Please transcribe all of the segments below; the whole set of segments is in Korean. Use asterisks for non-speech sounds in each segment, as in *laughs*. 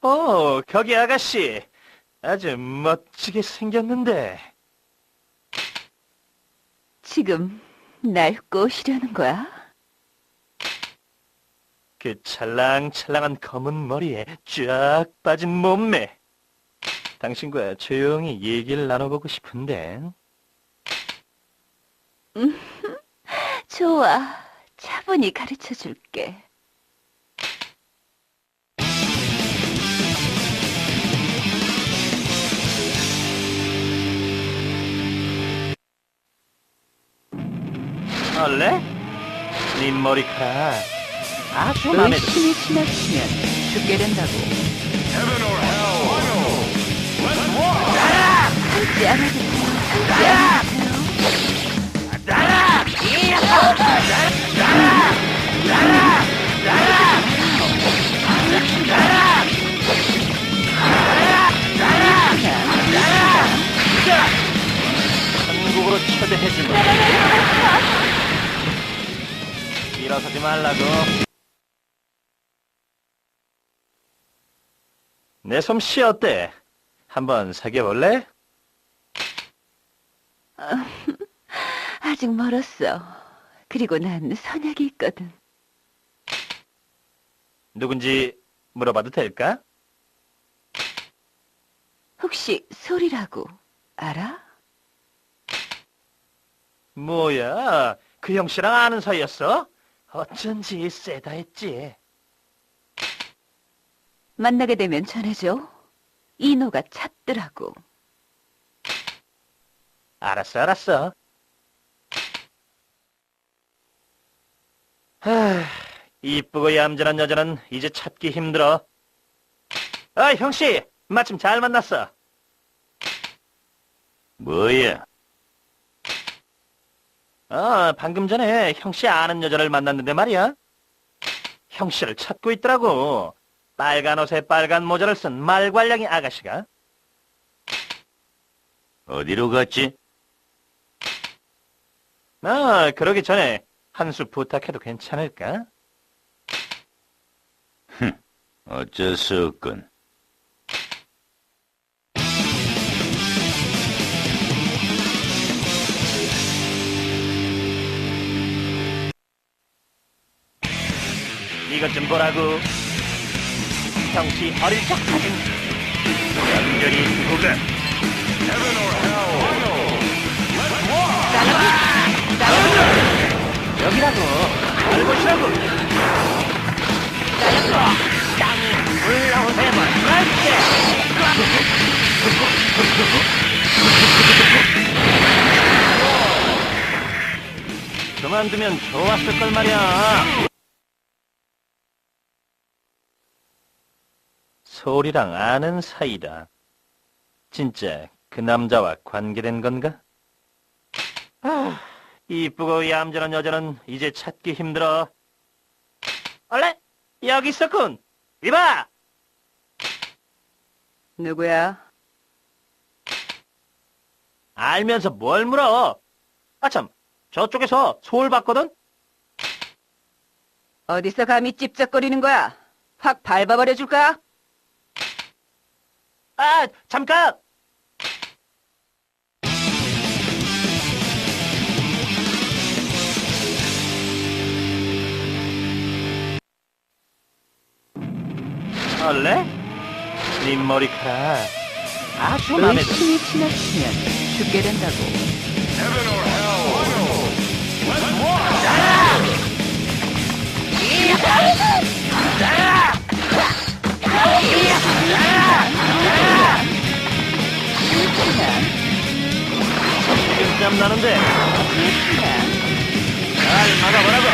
어, 거기 아가씨. 아주 멋지게 생겼는데. 지금 날 꼬시려는 거야? 그 찰랑찰랑한 검은 머리에 쫙 빠진 몸매. 당신과 조용히 얘기를 나눠보고 싶은데. *laughs* 좋아. 차분히 가르쳐 줄게. 얼래? 네 머리카락 아주 마음에 들어. 의심이 지나치면 죽게 된다고. 참지 않아도. 한국으로 초대해주마. 일어서지 말라고. 내 솜씨 어때? 한번 사귀어볼래? *laughs* 아직 멀었어. 그리고 난 선약이 있거든. 누군지 물어봐도 될까? 혹시 소리라고 알아? 뭐야, 그 형씨랑 아는 사이였어? 어쩐지 세다 했지. 만나게 되면 전해줘. 이노가 찾더라고. 알았어, 알았어. 하, 이쁘고 얌전한 여자는 이제 찾기 힘들어. 아, 형씨, 마침 잘 만났어. 뭐야? 아, 방금 전에 형씨 아는 여자를 만났는데 말이야. 형씨를 찾고 있더라고. 빨간 옷에 빨간 모자를 쓴 말괄량이 아가씨가. 어디로 갔지? 아, 그러기 전에 한 수 부탁해도 괜찮을까? 어쩔 수 없군. 이것 좀 보라고. 형씨 어릴 적 사진. 연결이 누가? 여기라고. 알고시라고. 땅이 물러오세요. 맞게. 그만두면 좋았을 걸 말이야. 소리랑 아는 사이다. 진짜 그 남자와 관계된 건가? 아, 이쁘고 얌전한 여자는 이제 찾기 힘들어. 얼레 여기 있었군. 이봐. 누구야? 알면서 뭘 물어? 아참, 저쪽에서 소울 봤거든. 어디서 감히 찝쩍거리는 거야? 확 밟아버려 줄까? 아, 잠깐. 얼레? 네 머리카락 아주 마음에 들어. 의심이 지나치면 죽게 된다고. 땀 나는데 잘 막아보라고.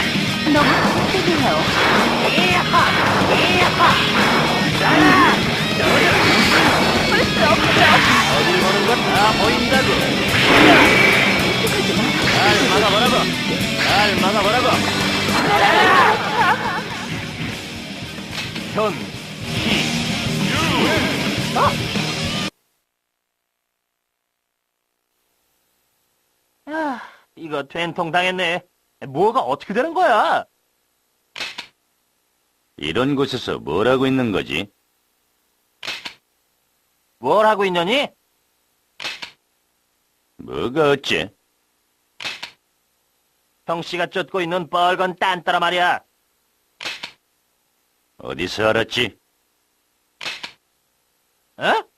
너무 세게요. 어딜 보는 건 다 보인다고. 잘 막아보라고. 잘 막아보라고. *laughs* 현, 희, 유. 어? 이거 된통 당했네. 뭐가 어떻게 되는 거야? 이런 곳에서 뭘 하고 있는 거지? 뭘 하고 있냐니? 뭐가 어째? 형씨가 쫓고 있는 빨간 딴따라 말이야. 어디서 알았지? 어?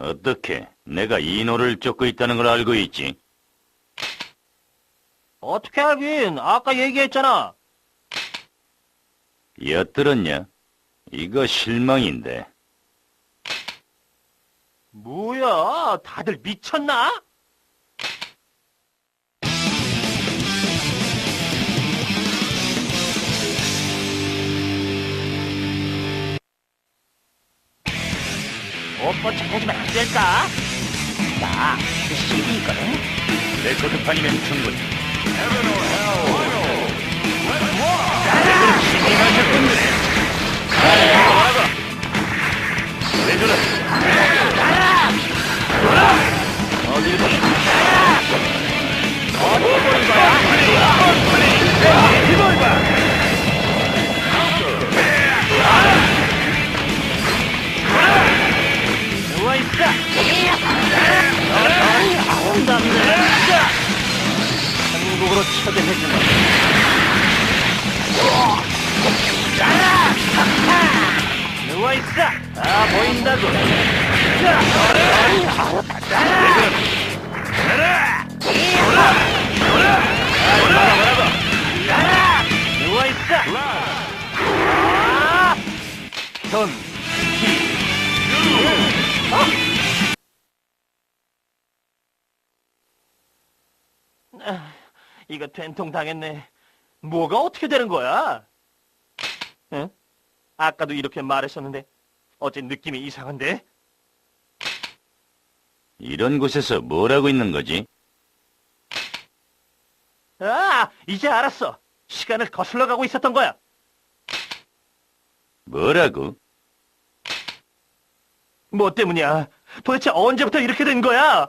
어떻게 내가 이노를 쫓고 있다는 걸 알고 있지? 어떻게 알긴? 아까 얘기했잖아. 엿들었냐? 이거 실망인데. 뭐야, 다들 미쳤나? 오빠 찾아주면 안 될까? 나, 그 CD 있거든? 레코드판이면 충분히. 어딜 보는 거야? 누워있어! 아웅 한국으로 초대해주마. 누워 있어! 다 보인다고! 누워 있어! 아! 전, 아, 이거 된통 당했네. 뭐가 어떻게 되는 거야? 응? 아까도 이렇게 말했었는데 어째 느낌이 이상한데? 이런 곳에서 뭘 하고 있는 거지? 아, 이제 알았어. 시간을 거슬러 가고 있었던 거야. 뭐라고? 뭐 때문이야? 도대체 언제부터 이렇게 된 거야?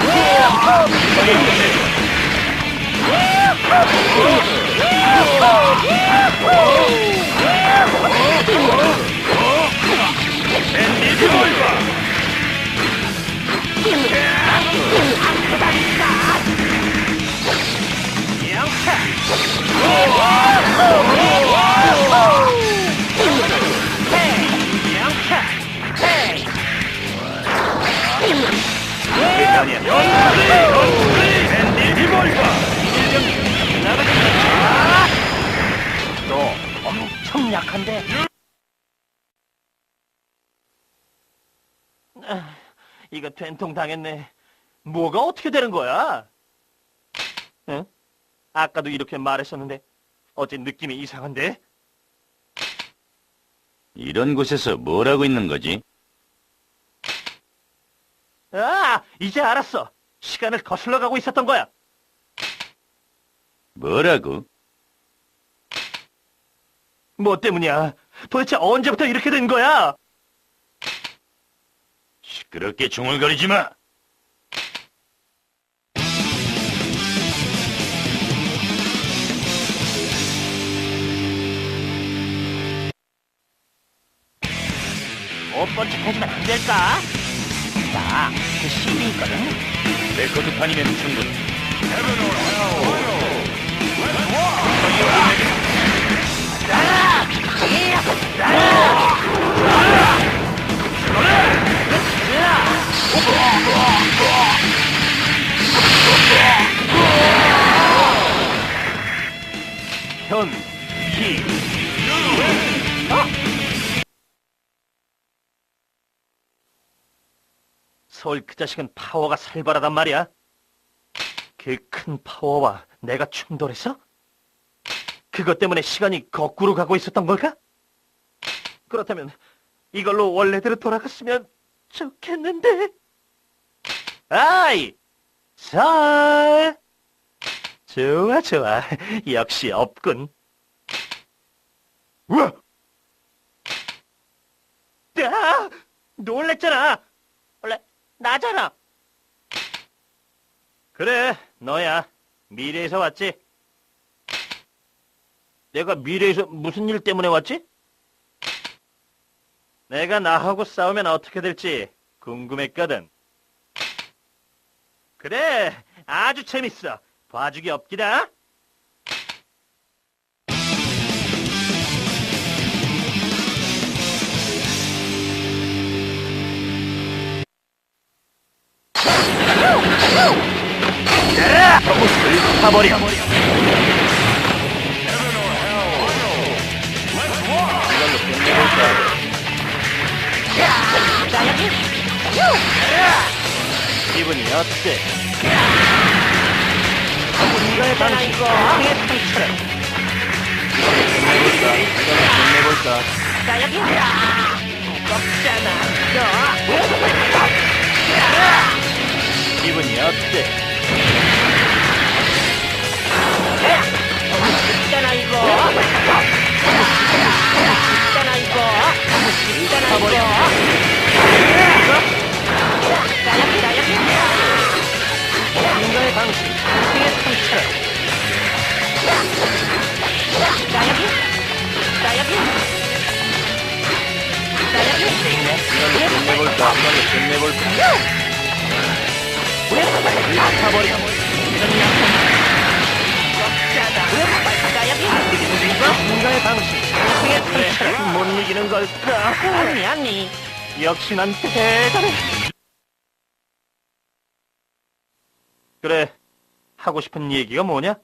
Oh! 약한데? 아, 이거 된통 당했네. 뭐가 어떻게 되는 거야? 응? 아까도 이렇게 말했었는데 어째 느낌이 이상한데? 이런 곳에서 뭘 하고 있는 거지? 아, 이제 알았어. 시간을 거슬러 가고 있었던 거야. 뭐라고? 뭐 때문이야? 도대체 언제부터 이렇게 된 거야? 시끄럽게 중얼거리지 마! 못본 척 해주면 안 될까? 나, 그 CD 있거든? 레코드판이면 충분히. 현, 기, 서울 그 자식은 파워가 살벌하단 말이야. 그 큰 파워와 내가 충돌해서? 그것 때문에 시간이 거꾸로 가고 있었던 걸까? 그렇다면 이걸로 원래대로 돌아갔으면 좋겠는데. 아이, 잘. 좋아, 좋아. 역시 없군. 우와! 야! 놀랬잖아! 원래, 나잖아! 그래, 너야. 미래에서 왔지? 내가 미래에서 무슨 일 때문에 왔지? 내가 나하고 싸우면 어떻게 될지 궁금했거든. 그래, 아주 재밌어. 봐주기 없기다. 야! 타버려. 기분이 어때? 이거에 당신 생의 상처를 끝내 당신 생의 상처를 못 이기는 걸까? 아니, 아니. 역시 난 대단해. 그래, 하고 싶은 얘기가 뭐냐?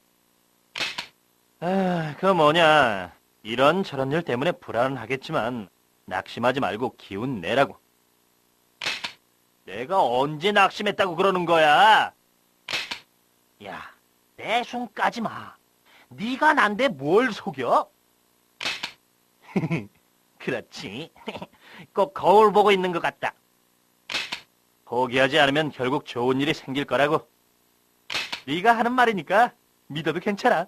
아, 그 뭐냐. 이런 저런 일 때문에 불안하겠지만, 낙심하지 말고 기운 내라고. 내가 언제 낙심했다고 그러는 거야? 야, 내 손 까지 마. 네가 난데 뭘 속여? *laughs* 그렇지. *laughs* 꼭 거울 보고 있는 것 같다. 포기하지 않으면 결국 좋은 일이 생길 거라고. 네가 하는 말이니까 믿어도 괜찮아.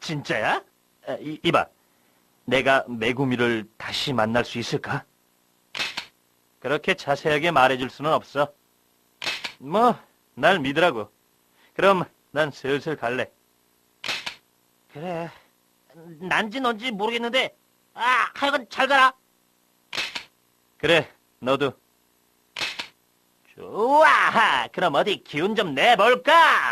진짜야? 아, 이, 이봐, 내가 메구미를 다시 만날 수 있을까? 그렇게 자세하게 말해줄 수는 없어. 뭐, 날 믿으라고. 그럼 난 슬슬 갈래. 그래. 난지 넌지 모르겠는데, 아, 하여간 잘 가라. 그래, 너도. 좋아. 그럼 어디 기운 좀 내볼까?